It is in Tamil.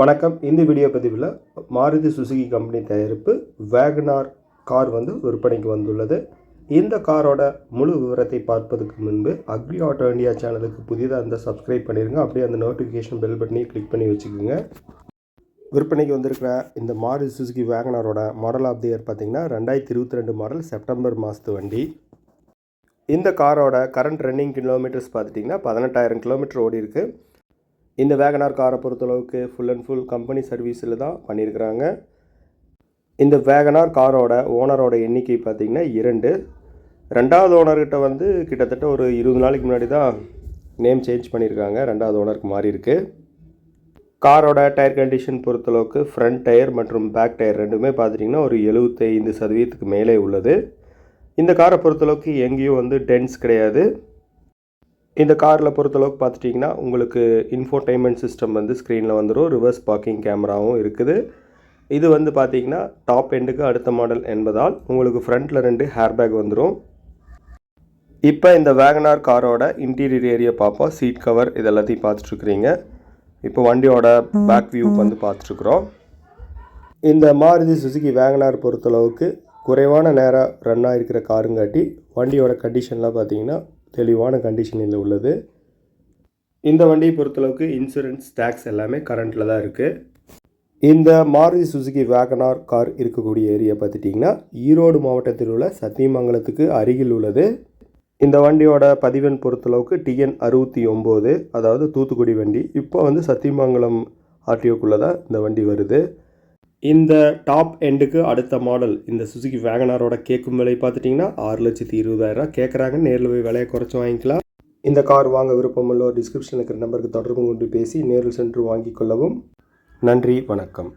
வணக்கம். இந்த வீடியோ பதிவில் மாருதி சுசுகி கம்பெனி தயாரிப்பு வேகனார் கார் வந்து விற்பனைக்கு வந்துள்ளது. இந்த காரோட முழு விவரத்தை பார்ப்பதற்கு முன்பு அக்ரி ஆட்டோ இண்டியா சேனலுக்கு புதிதாக இருந்தால் சப்ஸ்கிரைப் பண்ணிடுங்க அப்படியே அந்த நோட்டிஃபிகேஷன் பெல் பட்டனையும் கிளிக் பண்ணி வச்சுக்கோங்க. விற்பனைக்கு வந்திருக்கிற இந்த மாருதி சுசுகி வேகனாரோட மாடல் ஆஃப் தி இயர் பார்த்திங்கன்னா ரெண்டாயிரத்தி இருபத்தி ரெண்டு மாடல் செப்டம்பர் மாதத்து வண்டி. இந்த காரோட கரண்ட் ரன்னிங் கிலோமீட்டர்ஸ் பார்த்துட்டிங்கன்னா பதினெட்டாயிரம் கிலோமீட்டர் ஓடி இருக்குது இந்த வேகனார் காரை பொறுத்தளவுக்கு ஃபுல் அண்ட் ஃபுல் கம்பெனி சர்வீஸில் தான் பண்ணியிருக்கிறாங்க. இந்த வேகனார் காரோட ஓனரோட எண்ணிக்கை பார்த்திங்கன்னா இரண்டு. ரெண்டாவது ஓனர்கிட்ட வந்து கிட்டத்தட்ட ஒரு இருபது நாளைக்கு முன்னாடி தான் நேம் சேஞ்ச் பண்ணியிருக்காங்க. ரெண்டாவது ஓனருக்கு மாறி இருக்கு காரோட டயர் கண்டிஷன் பொறுத்தளவுக்கு ஃப்ரண்ட் டயர் மற்றும் பேக் டயர் ரெண்டுமே பார்த்துட்டிங்கன்னா ஒரு எழுபத்தைந்து சதவீதத்துக்கு மேலே உள்ளது. இந்த காரை பொறுத்தளவுக்கு எங்கேயும் வந்து டென்ஸ் கிடையாது. இந்த காரில் பொறுத்தளவுக்கு பார்த்துட்டிங்கன்னா உங்களுக்கு இன்ஃபோடைன்மெண்ட் சிஸ்டம் வந்து ஸ்க்ரீனில் வந்துடும் ரிவர்ஸ் பார்க்கிங் கேமராவும் இருக்குது. இது வந்து பார்த்தீங்கன்னா டாப் எண்டுக்கு அடுத்த மாடல் என்பதால் உங்களுக்கு ஃப்ரண்ட்டில் ரெண்டு ஹேர் பேக் வந்துடும் இப்போ இந்த வேகனார் காரோட இன்டீரியர் ஏரியா பார்ப்போம் சீட் கவர் இது எல்லாத்தையும் பார்த்துட்ருக்குறீங்க இப்போ வண்டியோட பேக் வியூ வந்து பார்த்துட்ருக்குறோம் இந்த மாருதி சுசுகி வேகனார் பொறுத்தளவுக்கு குறைவான நேரம் ரன் ஆகிருக்கிற காருங்காட்டி வண்டியோட கண்டிஷன்லாம் பார்த்தீங்கன்னா தெளிவான கண்டிஷனில் உள்ளது. இந்த வண்டியை பொறுத்தளவுக்கு இன்சூரன்ஸ் டேக்ஸ் எல்லாமே கரண்ட்டில் தான் இருக்குது இந்த Maruti Suzuki Wagon R car இருக்கக்கூடிய ஏரியா பார்த்துட்டிங்கன்னா ஈரோடு மாவட்டத்தில் உள்ள சத்தியமங்கலத்துக்கு அருகில் உள்ளது. இந்த வண்டியோட பதிவெண் பொறுத்தளவுக்கு டிஎன் அறுபத்தி ஒம்பது அதாவது தூத்துக்குடி வண்டி. இப்போ வந்து சத்தியமங்கலம் ஆர்டிஓக்குள்ளே தான் இந்த வண்டி வருது. இந்த டாப் எண்டுக்கு அடுத்த மாடல் இந்த சுசுகி வேகனாரோட கேட்கும் விலை பார்த்துட்டிங்கன்னா ஆறு லட்சத்தி இருபதாயிரரூவா கேட்குறாங்க நேரில் போய் விலையை குறைச்சி வாங்கிக்கலாம். இந்த கார் வாங்க விருப்பமுள்ள டிஸ்கிரிப்ஷனில் இருக்கிற நம்பருக்கு தொடர்பு கொண்டு பேசி நேரில் சென்று வாங்கிக் கொள்ளவும். நன்றி வணக்கம்.